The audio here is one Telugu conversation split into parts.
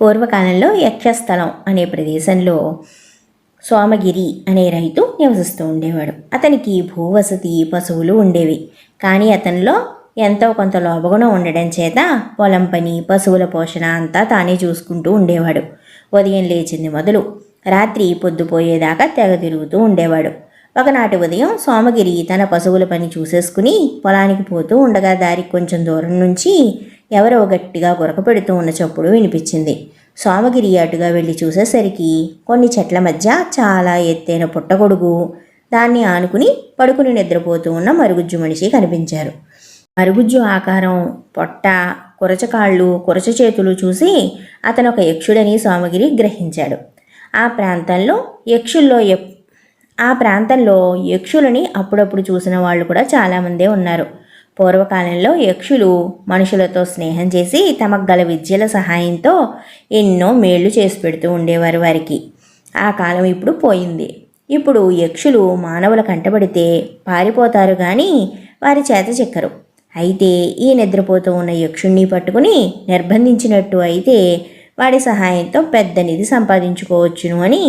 పూర్వకాలంలో యక్షస్థలం అనే ప్రదేశంలో సోమగిరి అనే రైతు నివసిస్తూ ఉండేవాడు. అతనికి భూవసతి పశువులు ఉండేవి. కానీ అతనిలో ఎంతో కొంత లోపగుణం ఉండడం చేత పొలం పని పశువుల పోషణ అంతా తానే చూసుకుంటూ ఉండేవాడు. ఉదయం లేచింది మొదలు రాత్రి పొద్దుపోయేదాకా తెగ తిరుగుతూ ఉండేవాడు. ఒకనాటి ఉదయం సోమగిరి తన పశువుల పని చూసేసుకుని పొలానికి పోతూ ఉండగా దారి కొంచెం దూరం నుంచి ఎవరో గట్టిగా గురకపెడుతూ ఉన్న చప్పుడు వినిపించింది. సోమగిరి అటుగా వెళ్ళి చూసేసరికి కొన్ని చెట్ల మధ్య చాలా ఎత్తైన పుట్టగొడుగు దాన్ని ఆనుకుని పడుకుని నిద్రపోతూ ఉన్న మరుగుజ్జు మనిషి కనిపించారు. మరుగుజ్జు ఆకారం పొట్ట కురచకాళ్ళు కురచ చేతులు చూసి అతను ఒక యక్షుడని సోమగిరి గ్రహించాడు. ఆ ప్రాంతంలో యక్షుల్లో ఆ ప్రాంతంలో యక్షులని అప్పుడప్పుడు చూసిన వాళ్ళు కూడా చాలామందే ఉన్నారు. పూర్వకాలంలో యక్షులు మనుషులతో స్నేహం చేసి తమకు గల విద్యల సహాయంతో ఎన్నో మేళ్ళు చేసి పెడుతూ ఉండేవారు వారికి. ఆ కాలం ఇప్పుడు పోయింది. ఇప్పుడు యక్షులు మానవుల కంటబడితే పారిపోతారు కానీ వారి చేత చిక్కరు. అయితే ఈ నిద్రపోతూ ఉన్న యక్షుణ్ణి పట్టుకుని నిర్బంధించినట్టు అయితే వాడి సహాయంతో పెద్ద నిధి సంపాదించుకోవచ్చును అని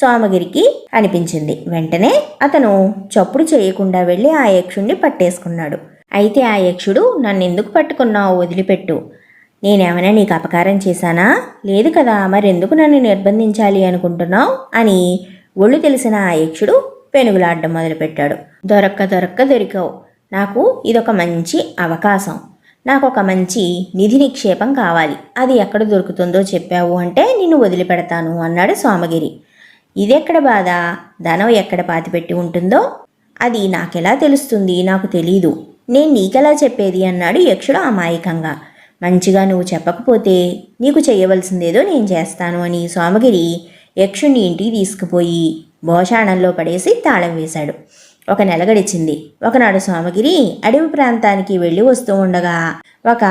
సోమగిరికి అనిపించింది. వెంటనే అతను చప్పుడు చేయకుండా వెళ్ళి ఆ యక్షుణ్ణి పట్టేసుకున్నాడు. అయితే ఆ యక్షుడు నన్ను ఎందుకు పట్టుకున్నావు వదిలిపెట్టు. నేనేమైనా నీకు అపకారం చేశానా? లేదు కదా మరెందుకు నన్ను నిర్బంధించాలి అనుకుంటున్నావు? అని ఒళ్ళు తెలిసిన ఆ యక్షుడు పెనుగులాడడం మొదలుపెట్టాడు. దొరక్క దొరక్క దొరికావు. నాకు ఇదొక మంచి అవకాశం. నాకు ఒక మంచి నిధి నిక్షేపం కావాలి. అది ఎక్కడ దొరుకుతుందో చెప్పావు అంటే నిన్ను వదిలిపెడతాను అన్నాడు సోమగిరి. ఇదెక్కడ బాధ? ధనం ఎక్కడ పాతిపెట్టి ఉంటుందో? అది నాకెలా తెలుస్తుంది? నాకు తెలీదు. నేను నీకెలా చెప్పేది? అన్నాడు యక్షుడు అమాయకంగా. మంచిగా నువ్వు చెప్పకపోతే నీకు చేయవలసిందేదో నేను చేస్తాను అని సోమగిరి యక్షుణ్ణి ఇంటికి తీసుకుపోయి భోషాణంలో పడేసి తాళం వేశాడు. ఒక నెల గడిచింది ఒకనాడు సోమగిరి అడవి ప్రాంతానికి వెళ్ళి వస్తూ ఉండగా ఒక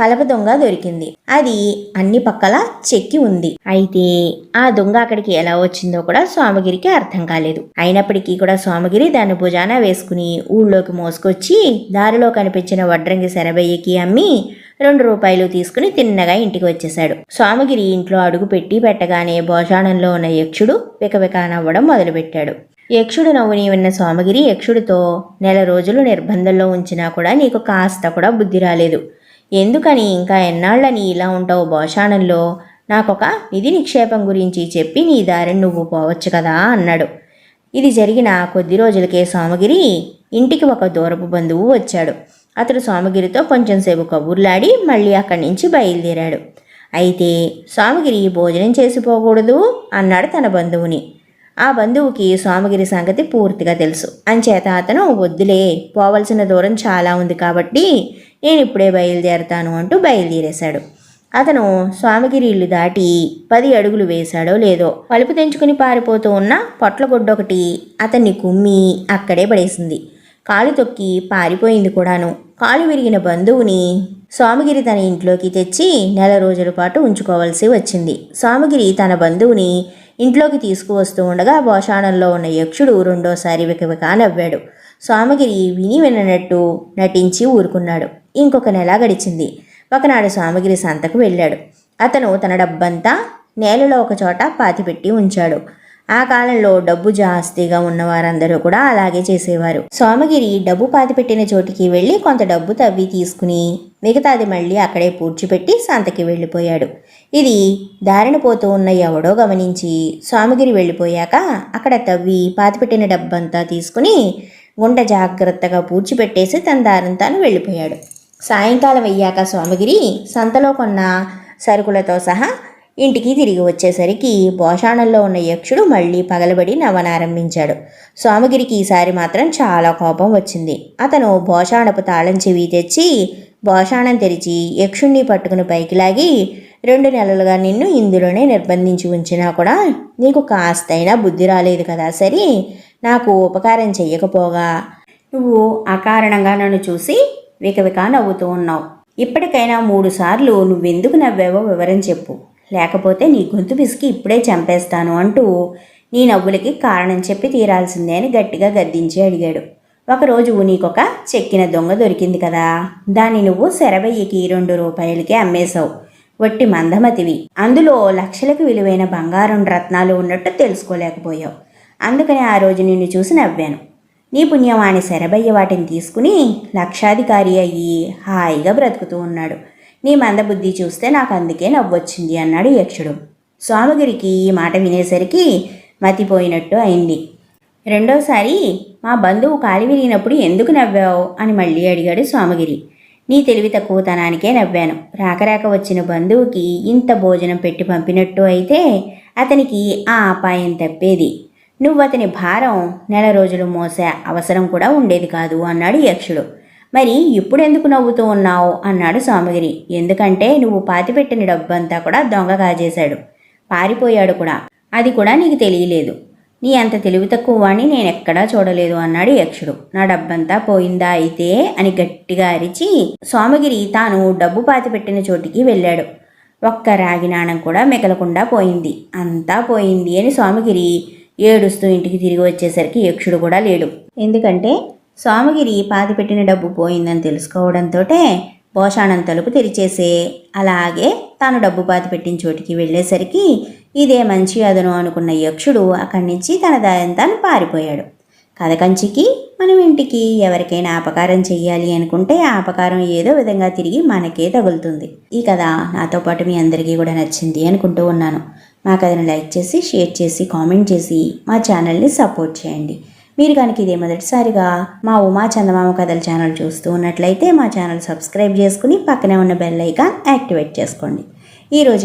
కలప దొంగ దొరికింది. అది అన్ని పక్కల చెక్కి ఉంది. అయితే ఆ దొంగ అక్కడికి ఎలా వచ్చిందో కూడా సోమగిరికి అర్థం కాలేదు. అయినప్పటికీ కూడా సోమగిరి దాన్ని భుజాన వేసుకుని ఊళ్ళోకి మోసుకొచ్చి దారిలో కనిపించిన వడ్రంగి శరబయ్యకి అమ్మి రెండు రూపాయలు తీసుకుని తిన్నగా ఇంటికి వచ్చేశాడు. సోమగిరి ఇంట్లో అడుగు పెట్టి పెట్టగానే భోజానంలో ఉన్న యక్షుడు వికవిక నవ్వడం మొదలుపెట్టాడు. యక్షుడు నవ్వుని విన్న సోమగిరి యక్షుడితో నెల రోజులు నిర్బంధంలో ఉంచినా కూడా నీకు కాస్త కూడా బుద్ధి రాలేదు. ఎందుకని ఇంకా ఎన్నాళ్ళని ఇలా ఉంటావు భోషాణంలో? నాకొక నిధి నిక్షేపం గురించి చెప్పి నీ దారిని నువ్వు పోవచ్చు కదా అన్నాడు. ఇది జరిగిన కొద్ది రోజులకే సోమగిరి ఇంటికి ఒక దూరపు బంధువు వచ్చాడు. అతడు సోమగిరితో కొంచెం సేపు కబుర్లాడి మళ్ళీ అక్కడి నుంచి బయలుదేరాడు. అయితే సోమగిరి భోజనం చేసిపోకూడదు అన్నాడు తన బంధువుని. ఆ బంధువుకి సోమగిరి సంగతి పూర్తిగా తెలుసు. అంచేత అతను వద్దులే పోవలసిన దూరం చాలా ఉంది కాబట్టి నేను ఇప్పుడే బయలుదేరతాను అంటూ బయలుదేరేశాడు. అతను స్వామిగిరి ఇల్లు దాటి పది అడుగులు వేశాడో లేదో పలుపు తెంచుకుని పారిపోతూ ఉన్న పొట్లగొడ్డ ఒకటి అతన్ని కుమ్మి అక్కడే పడేసింది. కాలు తొక్కి పారిపోయింది కూడాను. కాలు విరిగిన బంధువుని స్వామిగిరి తన ఇంట్లోకి తెచ్చి నెల రోజుల పాటు ఉంచుకోవాల్సి వచ్చింది. స్వామిగిరి తన బంధువుని ఇంట్లోకి తీసుకువస్తూ ఉండగా భోషాణంలో ఉన్న యక్షుడు రెండోసారి వికవికా నవ్వాడు స్వామిగిరి విని విననట్టు నటించి ఊరుకున్నాడు. ఇంకొక నెల గడిచింది. ఒకనాడు స్వామిగిరి సంతకు వెళ్ళాడు. అతను తన డబ్బంతా నేలలో ఒక చోట పాతిపెట్టి ఉంచాడు. ఆ కాలంలో డబ్బు జాస్తిగా ఉన్న వారందరూ కూడా అలాగే చేసేవారు. సోమగిరి డబ్బు పాతిపెట్టిన చోటికి వెళ్ళి కొంత డబ్బు తవ్వి తీసుకుని మిగతాది మళ్ళీ అక్కడే పూడ్చిపెట్టి సంతకి వెళ్ళిపోయాడు. ఇది దారిన పోతూ ఉన్న ఎవడో గమనించి స్వామిగిరి వెళ్ళిపోయాక అక్కడ తవ్వి పాతిపెట్టిన డబ్బంతా తీసుకుని గుంట జాగ్రత్తగా పూడ్చిపెట్టేసి తన దారిని తాను వెళ్ళిపోయాడు. సాయంకాలం అయ్యాక స్వామిగిరి సంతలో కొన్న సరుకులతో సహా ఇంటికి తిరిగి వచ్చేసరికి భోషాణంలో ఉన్న యక్షుడు మళ్ళీ పగలబడి నవ్వనారంభించాడు స్వామిగిరికి ఈసారి మాత్రం చాలా కోపం వచ్చింది. అతను భోషాణపు తాళం చెవి తెచ్చి భోషాణం తెరిచి యక్షుణ్ణి పట్టుకుని పైకి లాగి రెండు నెలలుగా నిన్ను ఇందులోనే నిర్బంధించి ఉంచినా కూడా నీకు కాస్తైనా బుద్ధి రాలేదు కదా సరే? నాకు ఉపకారం చెయ్యకపోగా? నువ్వు అకారణంగా నన్ను చూసి వికవిక నవ్వుతూ ఉన్నావు. ఇప్పటికైనా మూడుసార్లు నువ్వెందుకు నవ్వావో వివరం చెప్పు. లేకపోతే నీ గొంతు పిసికి ఇప్పుడే చంపేస్తాను అంటూ నీ నవ్వులకి కారణం చెప్పి తీరాల్సిందే అని గట్టిగా గద్దించి అడిగాడు. ఒకరోజు నీకొక చెక్కిన దొంగ దొరికింది కదా దాన్ని నువ్వు శరవయ్యకి రెండు రూపాయలకి అమ్మేశావు. వట్టి మందమతివి. అందులో లక్షలకు విలువైన బంగారం రత్నాలు ఉన్నట్టు తెలుసుకోలేకపోయావు. అందుకని ఆ రోజు నిన్ను చూసి నవ్వాను. నీ పుణ్యవాణి శరభయ్య వాటిని తీసుకుని లక్షాధికారి అయ్యి హాయిగా బ్రతుకుతూ ఉన్నాడు. నీ మందబుద్ధి చూస్తే నాకు అందుకే నవ్వొచ్చింది అన్నాడు యక్షుడు. స్వామిగిరికి ఈ మాట వినేసరికి మతిపోయినట్టు అయింది. రెండోసారి మా బంధువు కాలి విరిగినప్పుడు ఎందుకు నవ్వావు? అని మళ్ళీ అడిగాడు స్వామిగిరి. నీ తెలివి తక్కువతనానికే నవ్వాను. రాకరాక వచ్చిన బంధువుకి ఇంత భోజనం పెట్టి పంపినట్టు అయితే అతనికి ఆ అపాయం తప్పేది. నువ్వు అతని భారం నెల రోజులు మోసే అవసరం కూడా ఉండేది కాదు అన్నాడు యక్షుడు. మరి ఇప్పుడెందుకు నవ్వుతూ ఉన్నావు? అన్నాడు స్వామిగిరి ఎందుకంటే నువ్వు పాతిపెట్టిన డబ్బంతా కూడా దొంగ కాజేశాడు. పారిపోయాడు కూడా. అది కూడా నీకు తెలియలేదు. నీ అంత తెలివి తక్కువ వాణ్ణి నేనెక్కడా చూడలేదు అన్నాడు యక్షుడు. నా డబ్బంతా పోయిందా అయితే? అని గట్టిగా అరిచి స్వామిగిరి తాను డబ్బు పాతిపెట్టిన చోటికి వెళ్ళాడు. ఒక్క రాగి నాణం కూడా మిగలకుండా పోయింది. అంతా పోయింది అని స్వామిగిరి ఏడుస్తూ ఇంటికి తిరిగి వచ్చేసరికి యక్షుడు కూడా లేడు. ఎందుకంటే స్వామిగిరి పాతిపెట్టిన డబ్బు పోయిందని తెలుసుకోవడంతో భోషాణం తలుపు తెరిచేసే. అలాగే తాను డబ్బు పాతి పెట్టిన చోటికి వెళ్ళేసరికి ఇదే మంచి అదను అనుకున్న యక్షుడు అక్కడి నుంచి తన దారిని తాను పారిపోయాడు. కథ కంచికి మనం ఇంటికి ఎవరికైనా అపకారం చెయ్యాలి అనుకుంటే ఆ అపకారం ఏదో విధంగా తిరిగి మనకే తగులుతుంది. ఈ కథ నాతో పాటు మీ అందరికీ కూడా నచ్చింది అనుకుంటూ ఉన్నాను. మా కథను లైక్ చేసి షేర్ చేసి కామెంట్ చేసి మా ఛానల్ని సపోర్ట్ చేయండి. మీరు కనుక ఇదే మొదటిసారిగా మా ఉమా చందమామ కథల ఛానల్ చూస్తూ ఉన్నట్లయితే మా ఛానల్ సబ్స్క్రైబ్ చేసుకుని పక్కనే ఉన్న బెల్ ఐకాన్ యాక్టివేట్ చేసుకోండి. ఈరోజు